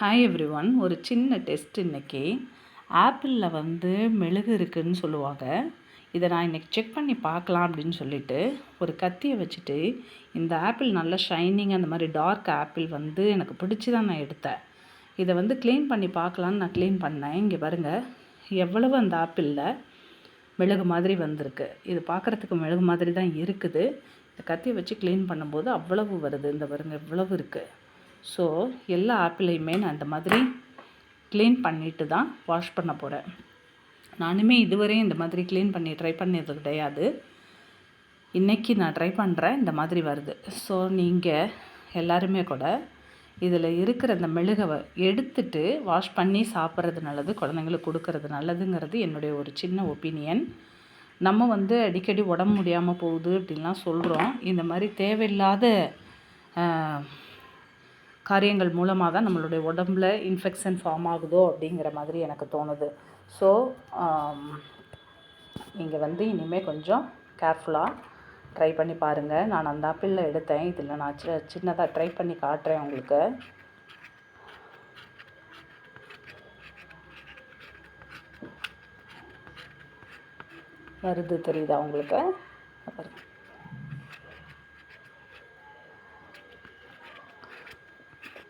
Hi every one ஒரு சின்ன test இன்றைக்கி ஆப்பிளில் வந்து மெழுகு இருக்குதுன்னு சொல்லுவாங்க. இதை நான் இன்றைக்கி செக் பண்ணி பார்க்கலாம் அப்படின்னு சொல்லிட்டு ஒரு கத்தியை வச்சுட்டு இந்த ஆப்பிள் நல்ல ஷைனிங் அந்த மாதிரி டார்க் ஆப்பிள் வந்து எனக்கு பிடிச்சி தான் நான் எடுத்தேன். இதை வந்து க்ளீன் பண்ணி பார்க்கலான்னு நான் க்ளீன் பண்ணேன். இங்கே பாருங்கள் எவ்வளவு அந்த ஆப்பிளில் மெழுகு மாதிரி வந்திருக்கு. இது பார்க்குறதுக்கு மெழுகு மாதிரி தான் இருக்குது. இந்த கத்தியை வச்சு க்ளீன் பண்ணும்போது அவ்வளவு வருது. இந்த பாருங்கள் எவ்வளவு இருக்குது ஸோ எல்லா ஆப்பிளையுமே நான் இந்த மாதிரி க்ளீன் பண்ணிட்டு தான் வாஷ் பண்ண போகிறேன் நானுமே இதுவரையும் இந்த மாதிரி க்ளீன் பண்ணி ட்ரை பண்ணது கிடையாது. இன்றைக்கி நான் ட்ரை பண்ணுறேன் இந்த மாதிரி வருது. ஸோ நீங்கள் எல்லாருமே கூட இதில் இருக்கிற இந்த மெழுகவை எடுத்துட்டு வாஷ் பண்ணி சாப்பிட்றது நல்லது குழந்தைங்களுக்கு கொடுக்கறது நல்லதுங்கிறது என்னுடைய ஒரு சின்ன ஒப்பீனியன் நம்ம வந்து அடிக்கடி உடம்பு முடியாமல் போகுது அப்படின்லாம் சொல்கிறோம் இந்த மாதிரி தேவையில்லாத காரியங்கள் மூலமாக தான் நம்மளுடைய உடம்புல இன்ஃபெக்ஷன் ஃபார்ம் ஆகுதோ அப்படிங்கிற மாதிரி எனக்கு தோணுது. ஸோ um, நீங்கள் வந்து இனிமேல் கொஞ்சம் கேர்ஃபுல்லாக ட்ரை பண்ணி பாருங்கள் நான் அந்த ஆப்பிளில் எடுத்தேன். இதில் நான் சி சின்னதாக ட்ரை பண்ணி காட்டுறேன் உங்களுக்கு. வருது தெரியுதா உங்களுக்கு?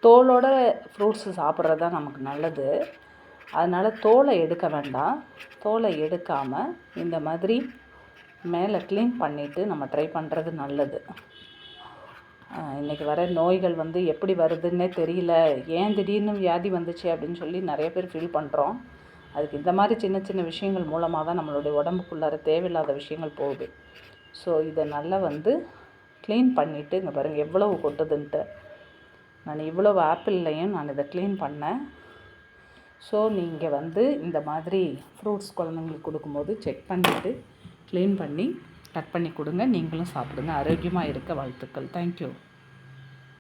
தோலோட ஃப்ரூட்ஸு சாப்பிட்றது தான் நமக்கு நல்லது. அதனால் தோலை எடுக்க வேண்டாம். தோலை எடுக்காமல் இந்த மாதிரி மேலே க்ளீன் பண்ணிவிட்டு நம்ம ட்ரை பண்ணுறது நல்லது. இன்றைக்கி வர நோய்கள் வந்து எப்படி வருதுன்னே தெரியல. ஏன் திடீர்னு வியாதி வந்துச்சு அப்படின்னு சொல்லி நிறைய பேர் ஃபீல் பண்ணுறோம் அதுக்கு இந்த மாதிரி சின்ன சின்ன விஷயங்கள் மூலமாக தான் நம்மளுடைய உடம்புக்குள்ளார தேவையில்லாத விஷயங்கள் போகுது. ஸோ இதை நல்லா வந்து க்ளீன் பண்ணிவிட்டு இங்கே பாருங்கள் எவ்வளவு கொட்டுதுன்ட்டு. நான் இவ்வளோ ஆப்பிள்லையும் நான் இதை க்ளீன் பண்ணேன். ஸோ நீங்கள் வந்து இந்த மாதிரி ஃப்ரூட்ஸ் குழந்தைங்களுக்கு கொடுக்கும்போது செக் பண்ணிவிட்டு க்ளீன் பண்ணி கட் பண்ணி கொடுங்க. நீங்களும் சாப்பிடுங்க. ஆரோக்கியமாக இருக்க வாழ்த்துக்கள். தேங்க்யூ